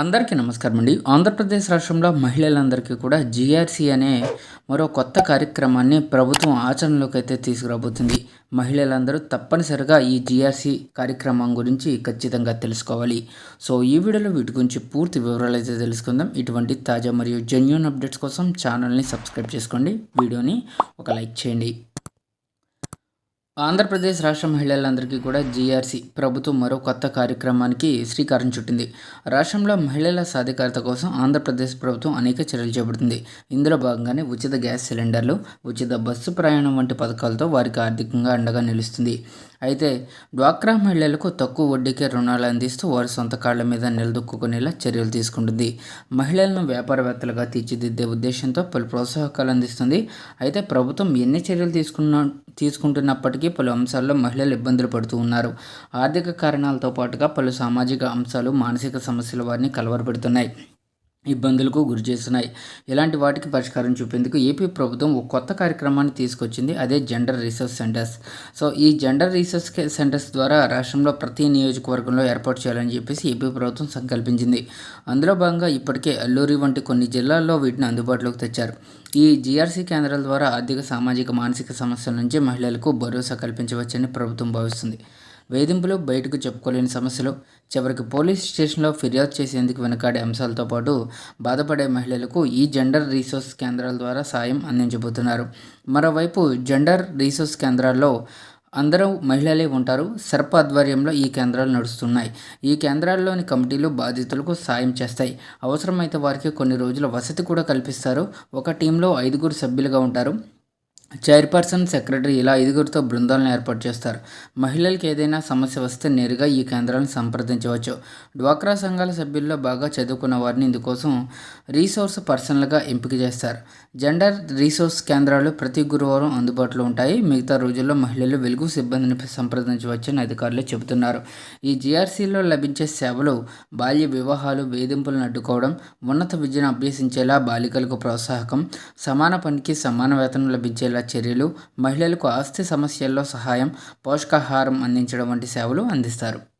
అందరికీ నమస్కారం అండి. ఆంధ్రప్రదేశ్ రాష్ట్రంలో మహిళలందరికీ కూడా జిఆర్సీ అనే మరో కొత్త కార్యక్రమాన్ని ప్రభుత్వం ఆచరణలోకి అయితే తీసుకురాబోతుంది. మహిళలందరూ తప్పనిసరిగా ఈ జిఆర్సీ కార్యక్రమం గురించి ఖచ్చితంగా తెలుసుకోవాలి. సో ఈ వీడియోలో వీటి గురించి పూర్తి వివరాలు అయితే తెలుసుకుందాం. ఇటువంటి తాజా మరియు జెన్యున్ అప్డేట్స్ కోసం ఛానల్ని సబ్స్క్రైబ్ చేసుకోండి. వీడియోని ఒక లైక్ చేయండి. ఆంధ్రప్రదేశ్ రాష్ట్ర మహిళలందరికీ కూడా జీఆర్సీ ప్రభుత్వం మరో కొత్త కార్యక్రమానికి శ్రీకారం చుట్టింది. రాష్ట్రంలో మహిళల సాధికారత కోసం ఆంధ్రప్రదేశ్ ప్రభుత్వం అనేక చర్యలు చేపడుతుంది. ఇందులో భాగంగానే ఉచిత గ్యాస్ సిలిండర్లు ఉచిత బస్సు ప్రయాణం వంటి పథకాలతో వారికి ఆర్థికంగా అండగా నిలుస్తుంది. అయితే డ్వాక్రా మహిళలకు తక్కువ వడ్డీకే రుణాలు అందిస్తూ వారి సొంత కాళ్ళ మీద నిలదొక్కునేలా చర్యలు తీసుకుంటుంది. మహిళలను వ్యాపారవేత్తలుగా తీర్చిదిద్దే ఉద్దేశంతో పలు ప్రోత్సాహకాలు అందిస్తుంది. అయితే ప్రభుత్వం ఎన్ని చర్యలు తీసుకున్న తీసుకుంటున్నప్పటికీ పలు అంశాల్లో మహిళలు ఇబ్బందులు పడుతూ ఉన్నారు. ఆర్థిక కారణాలతో పాటుగా పలు సామాజిక అంశాలు మానసిక సమస్యలు వారిని కలవరపెడుతున్నాయి. ఇబ్బందులకు గురి చేస్తున్నాయి. ఇలాంటి వాటికి పరిష్కారం చూపేందుకు ఏపీ ప్రభుత్వం ఒక కొత్త కార్యక్రమాన్ని తీసుకొచ్చింది. అదే జెండర్ రీసెర్చ్ సెంటర్స్. సో ఈ జెండర్ రీసెర్చ్ సెంటర్స్ ద్వారా రాష్ట్రంలో ప్రతి నియోజకవర్గంలో ఏర్పాటు చేయాలని చెప్పేసి ఏపీ ప్రభుత్వం సంకల్పించింది. అందులో భాగంగా ఇప్పటికే అల్లూరి వంటి కొన్ని జిల్లాల్లో వీటిని అందుబాటులోకి తెచ్చారు. ఈ జీఆర్సీ కేంద్రాల ద్వారా ఆర్థిక సామాజిక మానసిక సమస్యల నుంచి మహిళలకు భరోసా కల్పించవచ్చని ప్రభుత్వం భావిస్తుంది. వేధింపులు బయటకు చెప్పుకోలేని సమస్యలు. చివరికి పోలీస్ స్టేషన్లో ఫిర్యాదు చేసేందుకు వెనకాడే అంశాలతో పాటు బాధపడే మహిళలకు ఈ జెండర్ రీసోర్స్ కేంద్రాల ద్వారా సాయం అందించబోతున్నారు. మరోవైపు జెండర్ రీసోర్స్ కేంద్రాల్లో అందరూ మహిళలే ఉంటారు. సర్ప ఆధ్వర్యంలో ఈ కేంద్రాలు నడుస్తున్నాయి. ఈ కేంద్రాల్లోని కమిటీలు బాధితులకు సాయం చేస్తాయి. అవసరమైతే వారికి కొన్ని రోజుల వసతి కూడా కల్పిస్తారు. ఒక టీంలో ఐదుగురు సభ్యులుగా ఉంటారు. చైర్పర్సన్ సెక్రటరీ ఇలా ఐదుగురితో బృందాలను ఏర్పాటు చేస్తారు. మహిళలకు ఏదైనా సమస్య వస్తే నేరుగా ఈ కేంద్రాలను సంప్రదించవచ్చు. డ్వాక్రా సంఘాల సభ్యుల్లో బాగా చదువుకున్న వారిని ఇందుకోసం రీసోర్స్ పర్సన్లుగా ఎంపిక చేస్తారు. జెండర్ రీసోర్స్ కేంద్రాలు ప్రతి గురువారం అందుబాటులో ఉంటాయి. మిగతా రోజుల్లో మహిళలు వెలుగు సిబ్బందిని సంప్రదించవచ్చని అధికారులు చెబుతున్నారు. ఈ జీఆర్సీలో లభించే సేవలు బాల్య వివాహాలు వేధింపులను అడ్డుకోవడం ఉన్నత విద్యను అభ్యసించేలా బాలికలకు ప్రోత్సాహకం సమాన పనికి సమాన వేతనం లభించేలా చర్యలు మహిళలకు ఆస్తి సమస్యల్లో సహాయం పోషకాహారం అందించడం వంటి సేవలు అందిస్తారు.